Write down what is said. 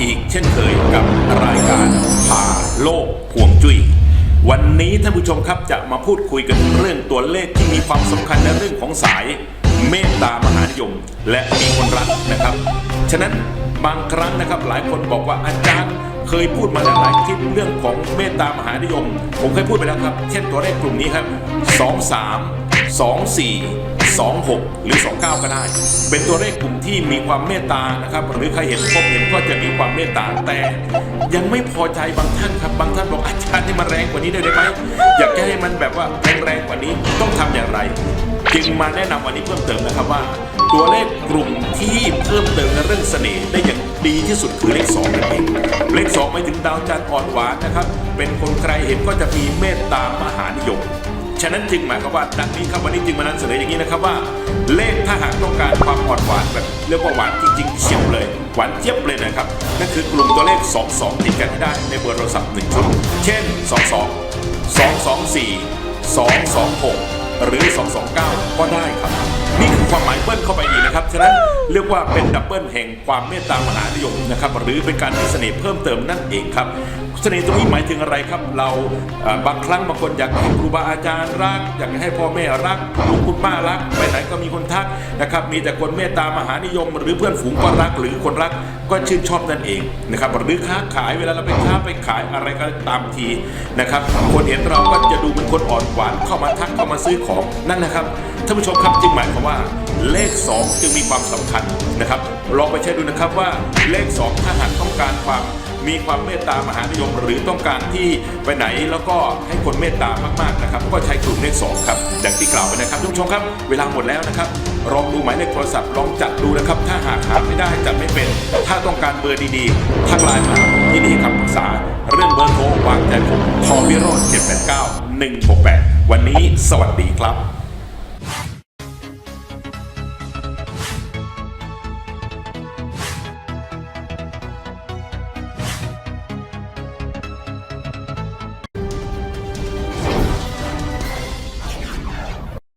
อีกเช่นเคยกับรายการผ่าโลกห่วงจุย้ยวันนี้ท่านผู้ชมครับจะมาพูดคุยกันเรื่องตัวเลขที่มีความสำคัญในเรื่องของสายเมตตามหานิยม และมีคนรักนะครับ ฉะนั้นบางครั้งนะครับหลายคนบอกว่าอาจารย์เคยพูดมาแล้วหลายคลิปเรื่องของเมตตามหานิยม ผมเคยพูดไปแล้วครับ เช่นตัวเลขกลุ่มนี้ครับ 23 24 26 หรือ 29 ก็ได้ เป็นตัวเลขกลุ่มที่มีความเมตตานะครับ หรือใครเห็นพบเห็นก็จะมีความเมตตาแต่ ยังไม่พอใจบางท่านครับบางท่านบอกอาจารย์ให้มันแรงกว่านี้ได้ไหมอยากจะให้มันแบบว่าแรงแรงกว่านี้ต้องทำอย่างไรจึงมาแนะนำวันนี้เพิ่มเติมนะครับว่า ตัวเลขกลุ่มที่เพิ่มเติมในเรื่องเสน่ห์ได้อย่างดีที่สุดคือเลข2นั่นเองเลข2ไปถึงดาวจันทร์อ่อนหวานนะครับ เป็นคนใครเห็นก็จะมีเมตตามหานิยม ฉะนั้นจึงหมายความว่าดังนี้ครับวันนี้จึงมานำเสนออย่างนี้นะครับว่า เลขถ้าหากต้องการความอ่อนหวานแบบเรียกว่าหวานจริงๆเฉียบเลยหวานเทียบเลยนะครับนั่นคือกลุ่มตัวเลข 2 2 ติดกันให้ได้ในเบอร์โทรศัพท์หนึ่งชุดเช่น 22 224 226 หรือ 229 ก็ได้ครับ นี่คือความหมายเบิ้ลเข้าไปอีกนะครับ ฉะนั้นเรียกว่าเป็นดับเบิลแห่งความเมตตามหานิยมนะครับหรือเป็นการให้เสน่ห์เพิ่มเติมนั่นเองครับ เสน่ห์ตรงนี้หมายถึงอะไรครับ เราบางครั้งบางคนอยากให้ครูบาอาจารย์รัก อยากให้พ่อแม่รักลุงคุณป้ารัก ไปไหนก็มีคนทักนะครับมีแต่คนเมตตามหานิยม หรือเพื่อนฝูงก็รักหรือคนรักก็ชื่นชอบนั่นเองนะครับหรือค้าขายเวลาเราไปค้าไปขายอะไรก็ตามทีนะครับคนเห็นเราก็จะดูเป็นคนอ่อนหวานเข้ามาทักเข้ามาซื้อของนั่นนะครับท่านผู้ชมครับจึงหมายความว่าเลข 2 จึงมีความสำคัญนะครับลองไปใช้ดูนะครับว่าเลข 2 ถ้าหากต้องการความมีความเมตตามหานิยม หรือต้องการที่ไปไหนแล้วก็ให้คนเมตตามากๆนะครับ ก็ใช้กลุ่มเลข 2 ครับอย่างที่กล่าวไปนะครับท่านผู้ชมครับ เวลาหมดแล้วนะครับลองดูหมายเลขโทรศัพท์ลองจัดดูนะครับ ถ้าหากหาไม่ได้จัดไม่เป็น ถ้าต้องการเบอร์ดีๆทักไลน์มาที่นี่คำปรึกษา เรื่องเบอร์โทรวางใจผมทอวิโรจน์789 168 วันนี้สวัสดีครับ